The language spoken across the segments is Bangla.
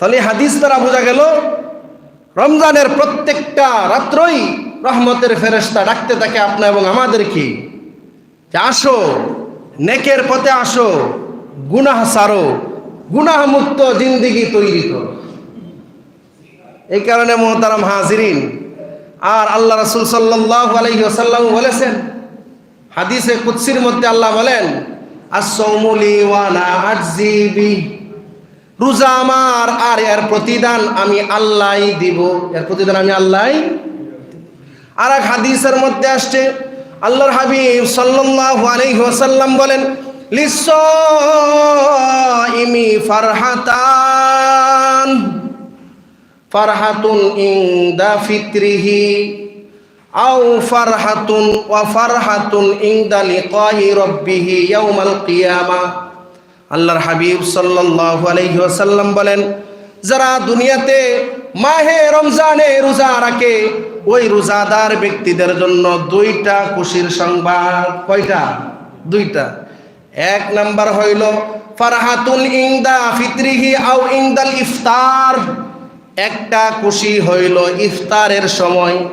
তাহলে হাদিস দ্বারা বোঝা গেল, রমজানের প্রত্যেকটা রাত্রই রহমতের ফেরেস্তা ডাকতে থাকে আপনা এবং আমাদেরকে যে আসো, নেকের পথে আসো, গুনাহ সারো গুনাহ মুক্ত জিন্দিগি তৈরি করো। এই কারণে মোহতারাম হাজিরিন, আর আল্লাহ রসুল সাল্লাহ আলহি আসাল্লাম বলেছেন, হাদিসে কুৎসির মধ্যে আল্লাহ বলেন আসৌমুলি ওয়ানা আজিবি রোজা আমার আর এর প্রতিদান আমি আল্লাহ দিব। এর প্রতিদান আমি আল্লাহ আর এক হাদিসের মধ্যে আসছে, আল্লাহর হাবিব সাল্লাল্লাহু আলাইহি ওয়াসাল্লাম বলেন লিসাইমি ফারহাতান, ফারহাতুন ইনদা ফিত্রিহি, আও ফারহাতুন ওয়া ফারহাতুন ইনদা লিকাই রাব্বিহি ইয়াউমাল কিয়ামা। আল্লাহর হাবিব আলাইহি ওয়াসাল্লাম বলেন, যারা দুনিয়াতে মাহে রমজানে রোজা রাখে, ওই রোজাদার ব্যক্তিদের জন্য দুইটা খুশির সংবাদ, কয়টা? দুইটা। এক নাম্বার হইল ফারহাতুল ইংদা ফিত্রিহি আও ইংদাল ইফতার। একটা খুশি হইল ইফতারের সময়।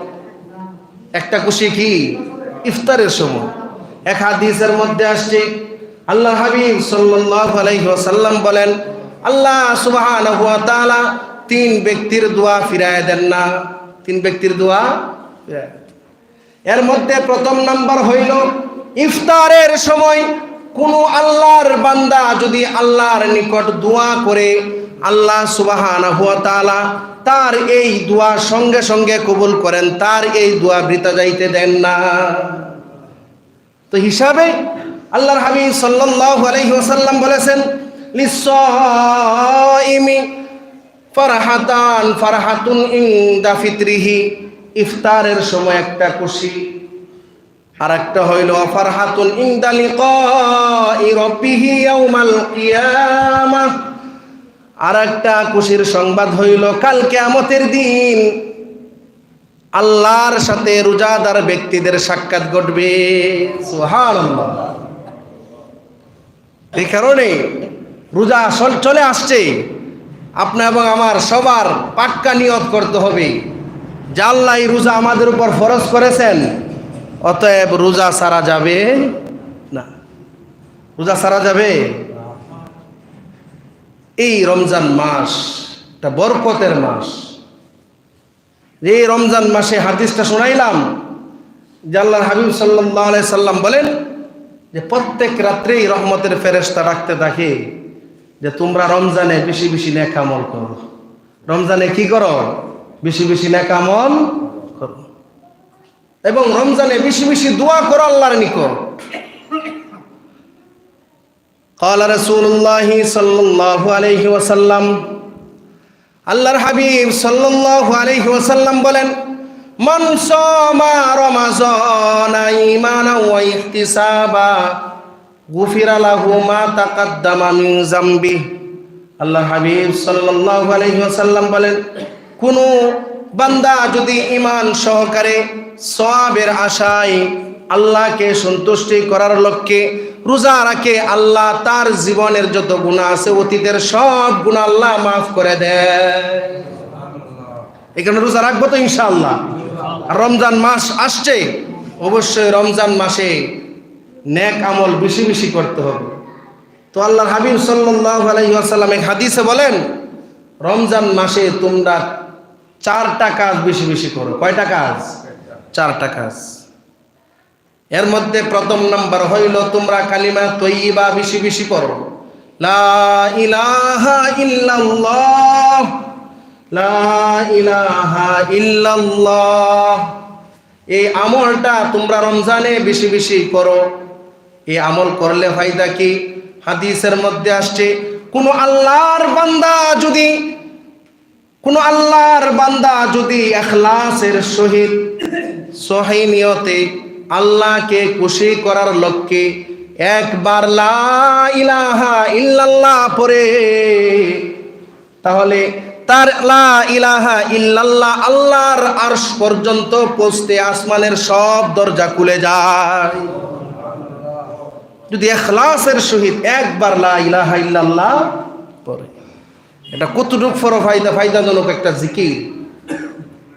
একটা খুশি কি? ইফতারের সময়। এক হাদিসের মধ্যে আসছে আল্লাহ হাবিব সাল্লাল্লাহু বলেন, আল্লাহ সুবহানাহু ওয়া তাআলা তিন ব্যক্তির দোয়া ফিরায় দেন না। তিন ব্যক্তির দোয়া এর মধ্যে প্রথম নাম্বার হইল, ইফতারের সময় কোন আল্লাহর বান্দা যদি আল্লাহর নিকট দোয়া করে, আল্লাহ সুবহানাহু ওয়া তাআলা তার এই দোয়া সঙ্গে সঙ্গে কবুল করেন, তার এই দোয়া বৃতা যাইতে দেন না। তো হিসাবে আল্লাহর হাবিব সাল্লাল্লাহু আলাইহি ওয়াসাল্লাম বলেছেন লিসাইমি ফারহাতান ফারহাতুন ইনদা ফিত্রিহি। ইফতারের সময় একটা খুশি আর একটা হইল, ফারহাতুন ইনদা লিকাই রাব্বিহি ইয়াউমাল কিয়ামাহ আর একটা খুশির সংবাদ হইল, কাল কিয়ামতের দিন আল্লাহর সাথে রোজাদার ব্যক্তিদের সাক্ষাৎ ঘটবে। সুবহানাল্লাহ। এই কারণে রোজা আসল চলে আসছে। আপনার এবং আমার সবার পাক্কা নিয়ত করতে হবে। আল্লাহ এই রোজা আমাদের উপর ফরজ করেছেন, অতএব রোজা সারা যাবে না। রোজা সারা যাবে? এই রমজান মাস একটা বরকতের মাস। এই রমজান মাসে হাদিসটা শোনাইলাম, যে হাবিব সাল্লাম বলেন যে প্রত্যেক রাত্রেই রহমতের ফেরেস্তা রাখতে থাকে যে তোমরা রমজানে বেশি বেশি নেকামল করো রমজানে কি করো বেশি বেশি নেকামল করো এবং রমজানে বেশি বেশি দোয়া করো আল্লাহর নিকট قال رسول الله صلى الله عليه وسلم আল্লাহর হাবিব সাল্লাল্লাহু আলাইহি ওয়াসাল্লাম বলেন মান সামা রমাজান ঈমানান ওয়া ইহতিসাবা, গুফিরা লাহু মা তাকাদ্দামা আল্লাহর হাবিব সাল্লাল্লাহু আলাইহি ওয়াসাল্লাম বলেন, কোন বান্দা যদি ইমান সহকারে সওয়াবের আশায় আল্লাহকে সন্তুষ্টি করার লক্ষ্যে রোজা রাখে, আল্লাহ তার জীবনের যত গুণা আছে অতীতের সব গুণা আল্লাহ মাফ করে দেয়। এখানে রোজা রাখব তো ইনশাআল্লাহ। রমজান মাস আসছে, অবশ্যই রমজান মাসে নেক আমল বেশি বেশি করতে হবে। তো আল্লাহর হাবিব সাল্লাল্লাহু আলাইহি ওয়াসাল্লাম এক হাদিসে বলেন, রমজান মাসে তোমরা চারটা কাজ বেশি বেশি করো। কয়টা কাজ? চারটা কাজ। এর মধ্যে প্রথম নাম্বার হইল, তোমরা কালিমা তৈবা বেশি বেশি করো। লা ইলাহা ইল্লাল্লাহ এই আমলটা তোমরা রমজানে বেশি বেশি করো। এই আমল করলে ফায়দা কি? হাদিসের মধ্যে আসছে, কোন আল্লাহর বান্দা যদি, কোন আল্লাহর বান্দা যদি এখলাসের সহিত সহি নিয়তে আল্লাহকে খুশি করার লক্ষ্যে একবার লা ইলাহা ইল্লাল্লাহ পরে তাহলে তার লা ইলাহা ইল্লাল্লাহ আল্লাহর আরশ পর্যন্ত পৌঁছতে আসমানের সব দরজা খুলে যায়। যদি এখলাসের সহিত একবার লা ইলাহা ইল্লাল্লাহ পরে এটা কতটুক ফর ফায়দা? ফায়দাজনক একটা জিকির।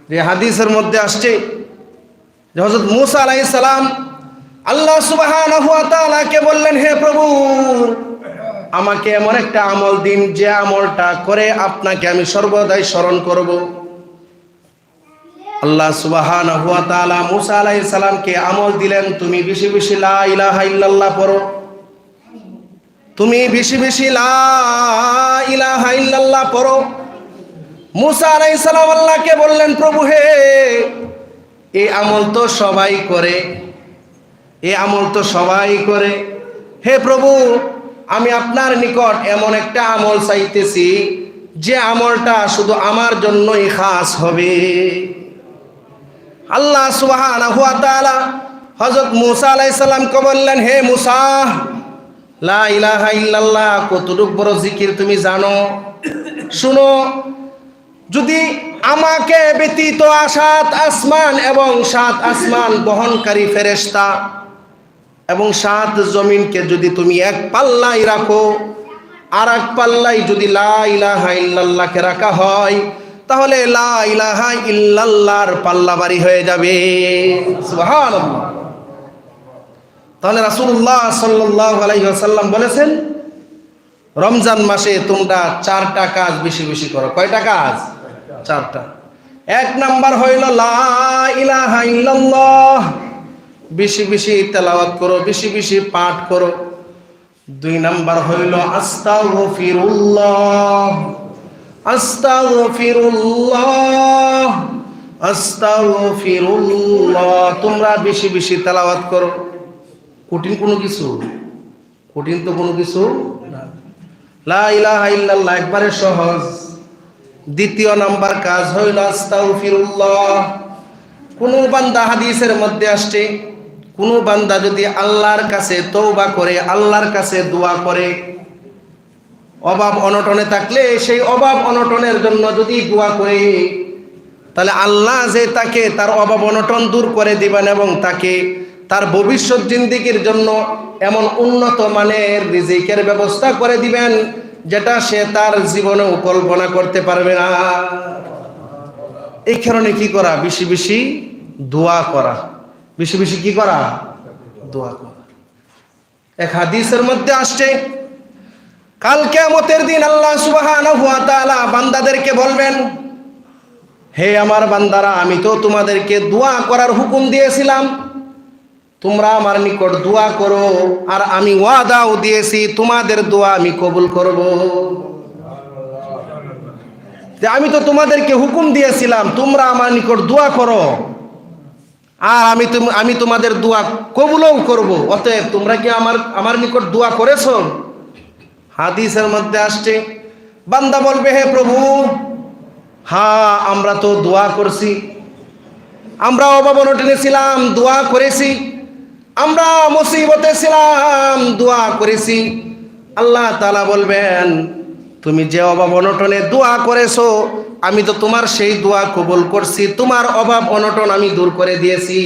যে হাদিসের মধ্যে আসছে যে হজরত মুসা আলাই সালাম আল্লাহ সুবাহকে বললেন, হে প্রভু আমাকে এমন একটা আমল দিন যে আমলটা করে আপনাকে আমি সর্বদাই স্মরণ করব। আল্লাহ সুবাহান হুয়া তাআলা মুসা আলাইহিস সালামকে আমল দিলেন, তুমি বেশি বেশি লা ইলাহা পড়ো। তুমি বেশি বেশি লা ইলাহা ইল্লাল্লাহ পড়ো। মুসা আলাইহিস সালাম আল্লাহকে বললেন, প্রভু হে এই আমল তো সবাই করে এই আমল তো সবাই করে। হে প্রভু আমি আপনার নিকট এমন একটা আমল চাইতেছি যে আমলটা শুধু আমার জন্যই খাস হবে। আল্লাহ তাআলা হযরত মুসা আলাইহিস সালামকে বললেন, হে মুসা, লা তুমি জানো? শুনো, যদি আমাকে ব্যতীত সাত আসমান এবং সাত আসমান বহনকারী ফেরেশতা এবং সাত জমিনকে যদি তুমি এক পাল্লাই রাখো আর এক পাল্লাই যদি লা ইলাহা ইল্লাল্লাহকে রাখা হয়, তাহলে লা ইলাহা ইল্লাল্লাহর পাল্লা বাড়ি হয়ে যাবে। তাহলে আলাইহি ওয়াসাল্লাম বলেছেন, রমজান মাসে তোমরা চারটা কাজ বেশি বেশি করো। কয়টা কাজ? চারটা। এক নাম্বার হইল লা ইলাহা ইল্লাল্লাহ। বেশি বেশি তেলাওয়াত করো, বেশি বেশি পাঠ করো। দুই নাম্বার হইল তোমরা বেশি বেশি তেলাওয়াত করো। কঠিন কোনো কিছু? কঠিন তো কোনো কিছু লা একবারে সহজ। দ্বিতীয় নাম্বার কাজ হইল, আস্তাগফিরুল্লাহ। কোন বান্দা হাদিসের মধ্যে আসছে কোন বান্দা যদি আল্লাহর কাছে তৌবা করে, আল্লাহর কাছে দোয়া করে, অভাব অনটনে থাকলে সেই অভাব অনটনের জন্য যদি দোয়া করে, তাহলে আল্লাহ যে তাকে তার অভাব অনটন দূর করে দিবেন এবং তাকে তার ভবিষ্যৎ জিন্দিগির জন্য এমন উন্নত মানের রিজিকের ব্যবস্থা করে দিবেন, যেটা সে তার জীবনেও কল্পনা করতে পারবে না। এই কারণে কি করা? বেশি বেশি দোয়া করা। বেশি বেশি কি করা? দোয়া করা। এক হাদিসের মধ্যে আসছে, কাল কেমতের দিন আল্লাহ তাআলা বান্দাদেরকে বলবেন, হে আমার বান্দারা, আমি তো তোমাদেরকে দোয়া করার হুকুম দিয়েছিলাম। তোমরা আমার নিকট দোয়া করো, আর আমি ওয়াদাও দিয়েছি, তোমাদের দোয়া আমি কবুল করব। আমি তো তোমাদেরকে হুকুম দিয়েছিলাম, তোমরা আমার নিকট দোয়া করো। আর আমি তুম- আমি তোমাদের দোয়া কবুলও করব। অতএব তোমরা কি আমার আমার নিকট দোয়া করেছ? হাদিসের মধ্যে আসছে, বান্দা বলবে, হে প্রভু হ্যাঁ আমরা তো দোয়া করছি। আমরা অভাব অনটনে ছিলাম দোয়া করেছি। আমরা মুসিবতে ছিলাম, দোয়া করেছি। আল্লাহ তালা বলবেন তুমি যে অভাব অনটনে দোয়া করেছ, আমি তো তোমার সেই দোয়া কবুল করছি। তোমার অভাব অনটন আমি দূর করে দিয়েছি।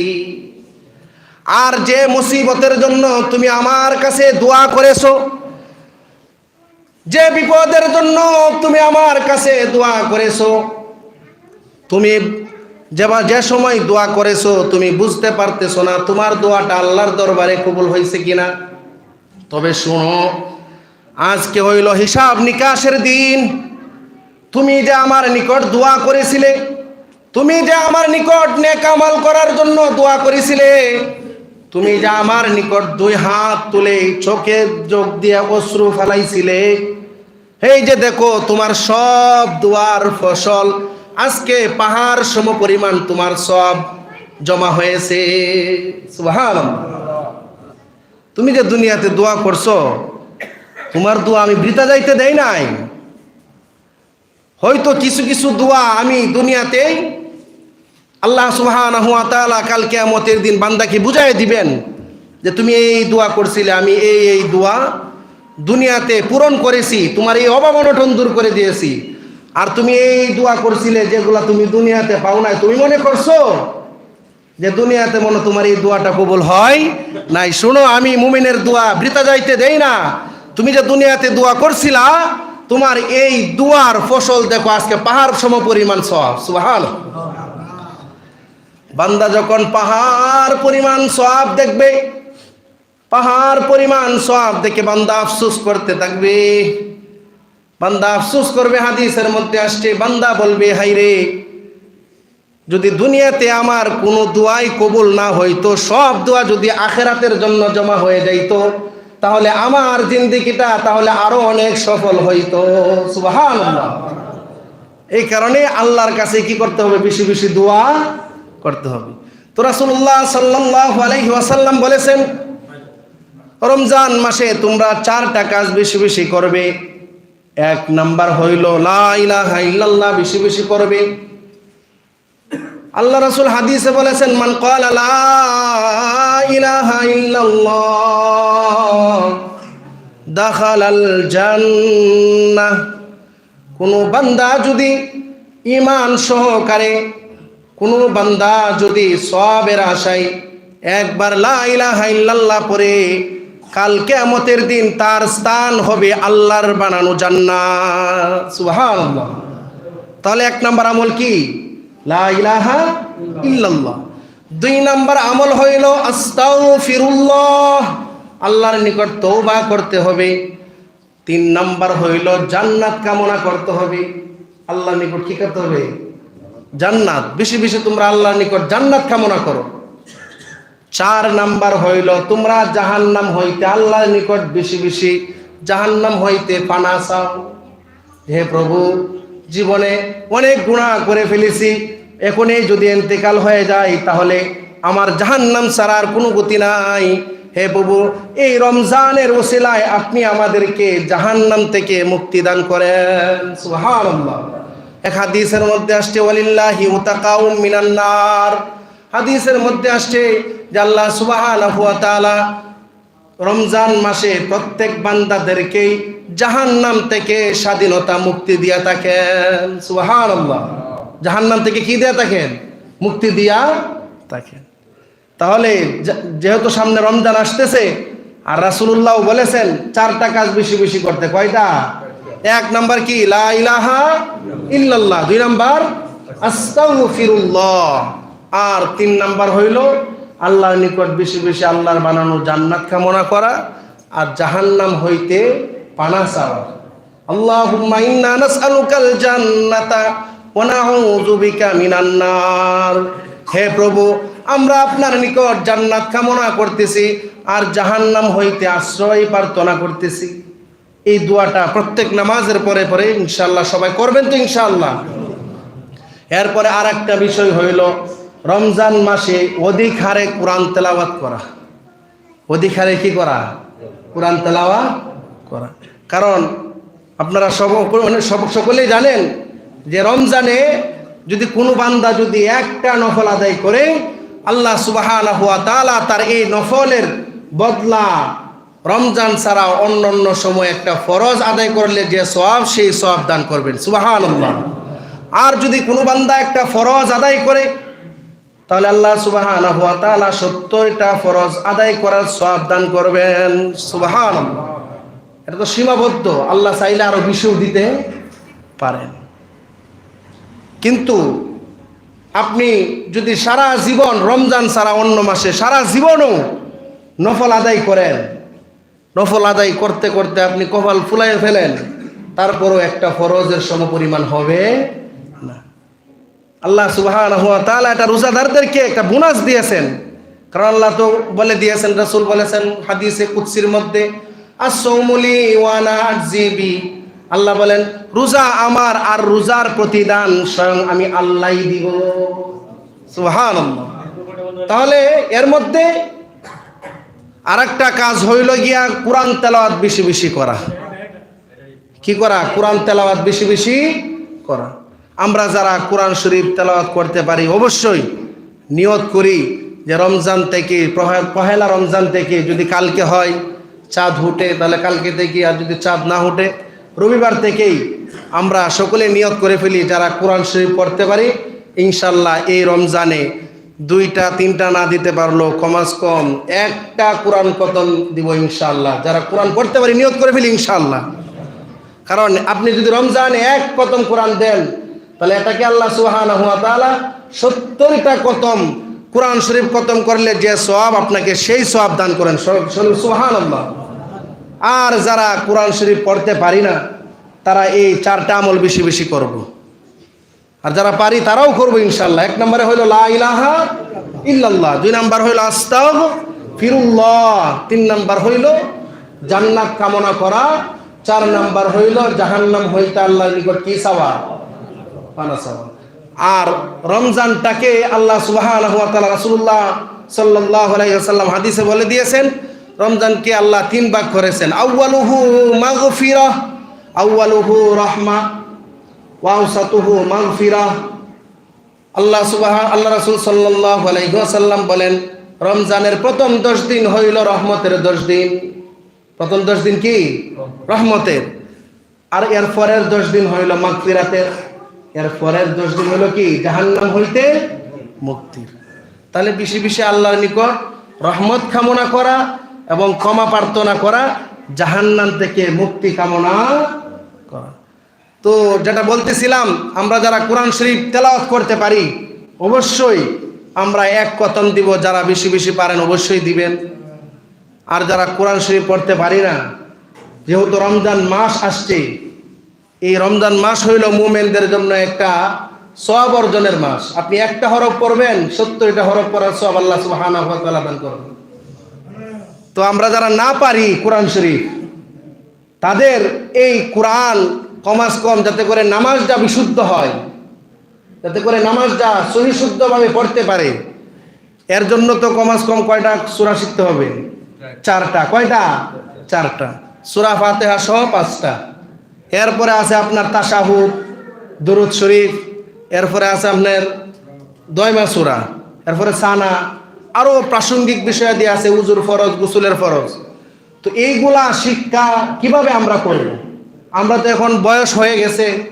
আর যে মুসিবতের জন্য তুমি আমার কাছে দোয়া করেছ, যে বিপদের জন্য তুমি আমার কাছে দোয়া করেছ, তুমি যেবা যে সময় দোয়া করেছ, তুমি বুঝতে পারতেছো না তোমার দোয়াটা আল্লাহর দরবারে কবুল হয়েছে কিনা। তবে শুনো আজকে হইল হিসাব নিকাশের দিন। তুমি যে আমার নিকট দোয়া করেছিলে, তুমি যে আমার নিকট নেকামাল করার জন্য দোয়া করেছিলে, তুমি যে আমার নিকট দুই হাত তুলে চোখে যোগ দিয়ে অশ্রু ফেলাইছিলে, এই যে দেখো তোমার সব দোয়ার ফসল, আজকে পাহাড় সম পরিমাণ তোমার সব জমা হয়েছে। তুমি যে দুনিয়াতে দোয়া করছ তোমার দোয়া আমি বৃথা যাইতে দেই নাই। হয়তো কিছু কিছু দোয়া আমি দুনিয়াতেই আল্লাহ সুবহানাহু ওয়া তাআলা কাল কিয়ামতের দিন বান্দাকে বুঝাই দিবেন যে তুমি এই দোয়া করছিলে, আমি এই এই দোয়া দুনিয়াতে পূরণ করেছি, তোমার এই অভাব অনটন দূর করে দিয়েছি। আর তুমি এই দোয়া করছিলে যেগুলা তুমি দুনিয়াতে পাও নাই, তুমি মনে করছ যে দুনিয়াতে মনে তোমার এই দোয়াটা কবুল হয় নাই? শোনো, আমি মুমিনের দোয়া বৃথা যাইতে দেই না। তুমি যে দুনিয়াতে দোয়া করছিলা, তোমার এই দুয়ার ফসল দেখো আজকে পাহাড় সম পরিমাণ সব সুহান বান্দা যখন পাহাড় পরিমাণ সব দেখবে, পাহাড় পরিমাণ সব দেখে বান্দা আফসুস করতে থাকবে। বান্দা আফসুস করবে, হাদিসের মধ্যে আসছে, বান্দা বলবে হাই রে, যদি দুনিয়াতে আমার কোনো দোয়াই কবুল না হইতো, সব দোয়া যদি আখেরাতের জন্য জমা হয়ে যাইতো তাহলে আমার জিন্দিগিটা তাহলে আরও অনেক সফল হইতো। এই কারণে আল্লাহর কাছে কি করতে হবে? বেশি বেশি দোয়া করতে হবে। তো আলাইহি ওয়াসাল্লাম বলেছেন, রমজান মাসে তোমরা চারটা কাজ বেশি বেশি করবে। এক নাম্বার হইল, লা ইলাহা ইল্লাল্লাহ বেশি বেশি করবে। আল্লাহ রাসূল হাদিসে বলেছেন, মান ক্বালা লা ইলাহা ইল্লাল্লাহ দাখালাল জান্নাহ। কোন বান্দা যদি ঈমান সহকারে, কোন বান্দা যদি সবের আশায় একবার লা ইলাহা ইল্লাল্লাহ পরে কাল কিয়ামতের দিন তার স্থান হবে আল্লাহর বানানো জান্নাত। সুবহানাল্লাহ। তাহলে এক নাম্বার আমল কি? লা ইলাহা ইল্লাল্লাহ। দুই নাম্বার আমল হইল আস্তাগফিরুল্লাহ। আল্লাহর নিকট তওবা করতে হবে। তিন নাম্বার হইল জান্নাত কামনা করতে হবে। আল্লাহর নিকট কি করতে হবে? জান্নাত। বেশি বেশি তোমরা আল্লাহর নিকট জান্নাত কামনা করো। চার নাম্বার হইল তোমরা জাহান্নাম হইতে আল্লাহর নিকট বেশি বেশি জাহান্নাম হইতে পানা চাও। হে প্রভু, জীবনে অনেক গুণা করে ফেলেছি। এখনই যদি এন্তেকাল হয়ে যায় তাহলে আমার জাহান্নাম ছাড়ার কোনো গতি নাই। হে প্রভু, এই রমজানের ওসিলায় আপনি আমাদেরকে জাহান্নাম থেকে মুক্তি দান করেন। সুবহানাল্লাহ। এক হাদিসের মধ্যে আসছে, ওয়ালিল্লাহি উতাকাউম মিনান নার হাদিসের মধ্যে আসছে ওয়া তাআলা রমজান মাসে প্রত্যেক বান্দাদেরকেই জাহান্নাম থেকে স্বাধীনতা মুক্তি দিয়া থাকেন। সুবহানাল্লাহ। জাহান্নাম থেকে কি দিয়া থাকেন? মুক্তি দিয়া থাকেন। তাহলে যেহেতু সামনে রমজান আসতেছে, আর রাসূলুল্লাহ বলেছেন, চারটা কাজ বেশি বেশি করতে। কয়টা? এক নাম্বার কি? ইলাহা ইল্লাল্লাহ। দুই নাম্বার আর তিন নাম্বার হইল, আল্লাহর নিকট বেশি বেশি আল্লাহর বানানো জান্নাত কামনা করা আর জাহান্নাম হইতে পানা চাওয়া। নাসআলুকাল জান্নাতা হে প্রভু আমরা আপনার নিকট জান্নাত কামনা করতেছি আর জাহান্নাম হইতে আশ্রয় প্রার্থনা করতেছি। এই দোয়াটা প্রত্যেক নামাজের পরে পরে ইনশাল্লাহ সবাই করবেন তো ইনশাল্লাহ এরপরে আর একটা বিষয় হইল, রমজান মাসে অধিক হারে কোরআন তেলাওয়াত করা। অধিক হারে কি করা? কোরআন তেলাওয়া করা। কারণ আপনারা সব মানে সব সকলেই জানেন যে রমজানে যদি কোনো বান্দা যদি একটা নফল আদায় করে আল্লাহ তাআলা তার এই নফলের বদলা রমজান ছাড়া অন্য অন্য সময় একটা ফরজ আদায় করলে যে সব সেই সব দান করবেন। সুবাহান আর যদি কোনো বান্দা একটা ফরজ আদায় করে, তাহলে আল্লাহ সুবাহান হুয়া তাআলা সত্তরটা ফরজ আদায় করার সব দান করবেন। সুবাহান এটা তো সীমাবদ্ধ। আল্লাহ চাইলে আরও বেশিও দিতে পারেন। কিন্তু আপনি যদি সারা জীবন, রমজান সারা অন্য মাসে সারা জীবনও নফল আদায় করেন, নফল আদায় করতে করতে আপনি কপাল ফুলাই ফেলেন, তারপরও একটা ফরজের সমপরিমাণ হবে না। আল্লাহ তাআলা এটা রোজাদারদেরকে একটা বোনাস দিয়েছেন। কারণ আল্লাহ তো বলে দিয়েছেন, রাসূল বলেছেন হাদিসে কুদসির মধ্যে আসৌমুলি ওয়ানা জিবি আল্লাহ বলেন, রোজা আমার আর রোজার প্রতিদান স্বয়ং আমি আল্লাহই দিব। সুবহানাল্লাহ। তাহলে এর মধ্যে আরেকটা কাজ হইল গিয়া কোরআন তেলাওয়াত বেশি বেশি করা। কি করা? কোরআন তেলাওয়াত বেশি বেশি করা। আমরা যারা কোরআন শরীফ তেলাওয়াত করতে পারি, অবশ্যই নিয়ত করি যে রমজান থেকে, পহে- পহেলা রমজান থেকে যদি কালকে হয়, চাঁদ উঠে, তাহলে কালকে থেকে আর যদি চাঁদ না উঠে রবিবার থেকেই আমরা সকলে নিয়ত করে ফেলি যারা কোরআন শরীফ পড়তে পারি। ইনশাল্লাহ এই রমজানে দুইটা, তিনটা না দিতে পারল কমাস কম একটা কোরআন কতন দিব ইনশাল্লাহ যারা কোরআন পড়তে পারি, নিয়ত করে ফেলি ইনশাল্লাহ কারণ আপনি যদি রমজান এক কতম কোরআন দেন, তাহলে এটাকে আল্লাহ সুহান সত্তরটা কতম কোরআন শরীফ কতম করলে যে সব আপনাকে সেই সব দান করেন। সুহান আল্লাহ আর যারা কোরআন শরীফ পড়তে পারি না, তারা এই চারটা আমল বেশি বেশি করব। আর যারা পারি তারাও করব ইনশাল্লাহ এক নম্বরে হইল লা ইলাহা ইল্লাল্লাহ, দুই নাম্বার হইল আস্তাগ ফিরুল্লাহ তিন নাম্বার হইল জান্নাত কামনা করা, চার নাম্বার হইল জাহান্নাম হইতে আল্লাহর নিকট কি চাওয়া আর রমজানটাকে আল্লাহ তাআলা রাসূলুল্লাহ সাল্লাল্লাহু আলাইহি হাদিসে বলে দিয়েছেন রমজানকে আল্লাহ তিন ভাগ করেছেন। আউয়ালুহু মাগফিরাহ আউয়ালুহু রাহমা ওয়াউসাতুহু মাগফিরাহ আল্লাহ সুবাহ, আল্লাহ রাসূল সাল্লাল্লাহু আলাইহি ওয়াসাল্লাম বলেন, রমজানের প্রথম দশ দিন হইল রহমতের দশ দিন। প্রথম দশ দিন কি? রহমতের। আর এর পরের দশ দিন হইল মাগফিরাতের। এর পরের দশ দিন হইল কি? জাহান্নাম হইতে মুক্তির। তাহলে বেশি বেশি আল্লাহর নিকট রহমত কামনা করা এবং ক্ষমা প্রার্থনা করা জাহান্নাম থেকে মুক্তি কামনা করা। তো যেটা বলতেছিলাম, আমরা যারা কোরআন শরীফ তেলাওয়াত করতে পারি, অবশ্যই আমরা এক কতম দিব, যারা বেশি বেশি পারেন অবশ্যই দিবেন। আর যারা কোরআন শরীফ পড়তে পারি না, যেহেতু রমজান মাস আসছে, এই রমজান মাস হইল মুমেনদের জন্য একটা সব অর্জনের মাস। আপনি একটা হরফ পড়বেন, সত্তরটা হরফ পড়ার সব আল্লাহ তাআলা দান করবেন তো আমরা যারা না পারি কোরআন শরীফ, তাদের এই কোরআন কমাস কম যাতে করে নামাজটা বিশুদ্ধ হয়, যাতে করে নামাজটা সহিশুদ্ধভাবে পড়তে পারে। এর জন্য তো কমাস কম কয়টা সুরা শিখতে হবে? চারটা। কয়টা? চারটা। সুরা ফাতেহা সহ পাঁচটা। এরপরে আছে আপনার তাসাহুদ দুরুদ শরীফ, এরপরে আছে আপনার দয়মা সুরা, এরপরে সানা আরও প্রাসঙ্গিক বিষয় বিষয়াদি আছে, উজুর ফরজ, গুসুলের ফরজ। তো এইগুলা শিক্ষা কীভাবে আমরা করব? আমরা তো এখন বয়স হয়ে গেছে।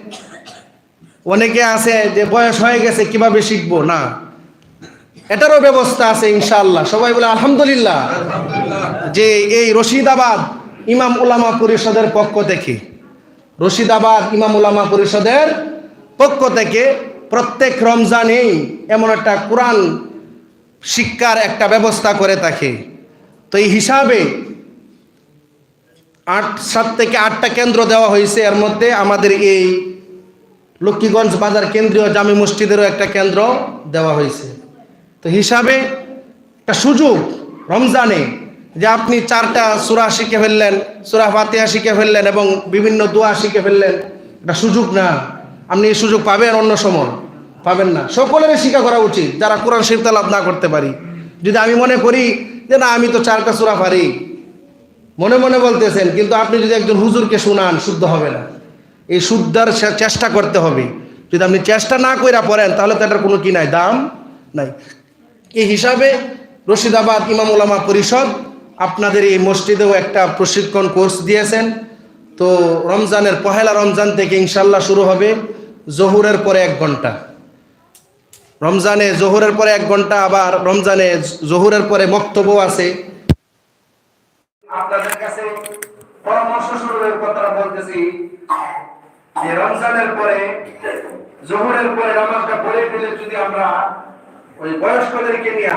অনেকে আছে যে বয়স হয়ে গেছে, কীভাবে শিখব? না। এটারও ব্যবস্থা আছে, ইনশাআল্লাহ। সবাই বলে, আলহামদুলিল্লাহ। যে এই রশিদাবাদ ইমাম উলামা পরিষদের পক্ষ থেকে, রশিদাবাদ ইমাম উলামা পরিষদের পক্ষ থেকে প্রত্যেক রমজানেই এমন একটা কোরআন শিক্ষার একটা ব্যবস্থা করে থাকে। তো এই হিসাবে আট, সাত থেকে আটটা কেন্দ্র দেওয়া হয়েছে। এর মধ্যে আমাদের এই লক্ষ্মীগঞ্জ বাজার কেন্দ্রীয় জামি মসজিদেরও একটা কেন্দ্র দেওয়া হয়েছে। তো হিসাবে একটা সুযোগ রমজানে যে আপনি চারটা সুরা শিখে ফেললেন, সুরা ফাতিহা শিখে ফেললেন এবং বিভিন্ন দোয়া শিখে ফেললেন, এটা সুযোগ না। আপনি এই সুযোগ পাবেন অন্য সময়। পাবেন না। সকলেরই শিক্ষা করা উচিত, যারা কোরআন শিফ লাভ না করতে পারি। যদি আমি মনে করি যে না, আমি তো চারটা সুরা পারি, মনে মনে বলতেছেন, কিন্তু আপনি যদি একজন হুজুরকে শোনান, শুদ্ধ হবে না। এই শুদ্ধার চেষ্টা করতে হবে। যদি আপনি চেষ্টা না কইরা পড়েন, তাহলে তো এটার কোনো কি নাই, দাম নাই। এই হিসাবে রশিদাবাদ ইমাম ওলামা পরিষদ আপনাদের এই মসজিদেও একটা প্রশিক্ষণ কোর্স দিয়েছেন। তো রমজানের পহেলা রমজান থেকে ইনশাল্লাহ শুরু হবে, জহুরের পরে এক ঘণ্টা। রমজানে জহুরের পরে এক ঘণ্টা, আবার রমজানে জহুরের পরে বক্তব্য আছে। আপনাদের কাছে পরামর্শ কথা বলতেছি যে রমজানের পরে, জোহরের পরে নামাজটা পড়ে ফেলে যদি আমরা ওই বয়স্কদেরকে নিয়ে